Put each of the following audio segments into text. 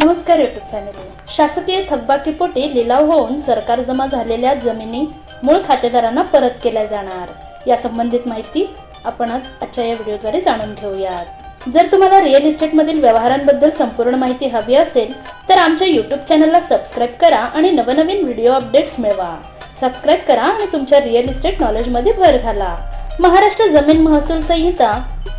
नमस्कार YouTube family शासकीय थकबाकीपोटी लिलाव होऊन सरकार जमा झालेल्या जमिनी मूळ खातेदारांना परत केल्या जाणार. या संबंधित माहिती आपण आजच्या या व्हिडिओद्वारे जाणून घेऊयात. जर तुम्हाला रिअल इस्टेटमधील व्यवहारांबद्दल संपूर्ण माहिती हवी असेल तर आमच्या युट्यूब चॅनलला सबस्क्राईब करा आणि नवनवीन व्हिडिओ अपडेट्स मिळवा. सबस्क्राईब करा आणि तुमच्या रिअल इस्टेट नॉलेजमध्ये भर घाला. महाराष्ट्र जमीन महसूल संहिता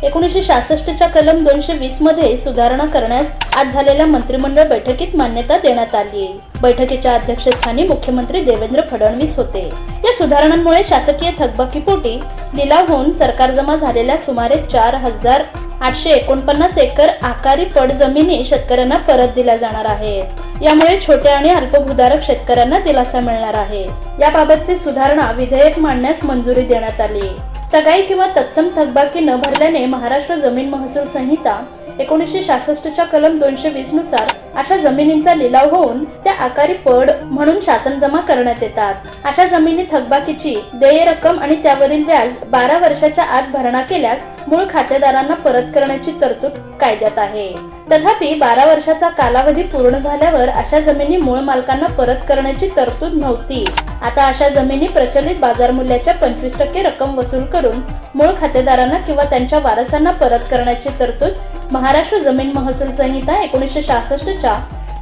एकोणीसशे सहासष्टच्या कलम दोनशे वीसमध्ये सुधारणा करण्यास आज झालेल्या मंत्रिमंडळ बैठकीत मान्यता देण्यात आली. बैठकीच्या अध्यक्षस्थानी मुख्यमंत्री देवेंद्र फडणवीस होते. या सुधारणांमुळे शासकीय थकबाकीपोटी लिलाव होऊन सरकार जमा झालेल्या सुमारे चार हजार आठशे एकोणपन्नास एकर आकारी पड जमिनी शेतकऱ्यांना परत दिल्या जाणार आहेत. यामुळे छोट्या आणि अल्पभूधारक शेतकऱ्यांना दिलासा मिळणार आहे. याबाबतची सुधारणा विधेयक मांडण्यास मंजुरी देण्यात आली. तगाई किंवा तत्सम थकबाकी न भरल्याने महाराष्ट्र जमीन महसूल संहिता एकोणीसशे सहासष्टच्या कलम दोनशे वीसनुसार अशा जमिनींचा लिलाव होऊन त्या आकारी पड म्हणून शासन जमा करण्यात येतात. अशा जमिनी थकबाकीची देय रक्कम आणि त्यावरील व्याज बारा वर्षाच्या आत भरणा केल्यास मूळ खातेदारांना परत करण्याची तरतूद कायद्यात आहे. तथापि बारा वर्षाचा कालावधी पूर्ण झाल्यावर अशा जमिनी मूळ मालकांना परत करण्याची तरतूद नव्हती. आता अशा जमिनी प्रचलित बाजार मूल्याच्या पंचवीस टक्के रक्कम वसूल करून मूळ खातेदारांना किंवा त्यांच्या वारसांना परत करण्याची तरतूद महाराष्ट्र जमीन महसूल संहिता एकोणीसशे सहासष्टच्या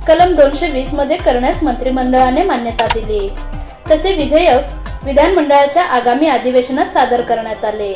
कलम दोनशे वीसमध्ये करण्यास मंत्रिमंडळाने मान्यता दिली. तसे विधेयक विधानमंडळाच्या आगामी अधिवेशनात सादर करण्यात आले.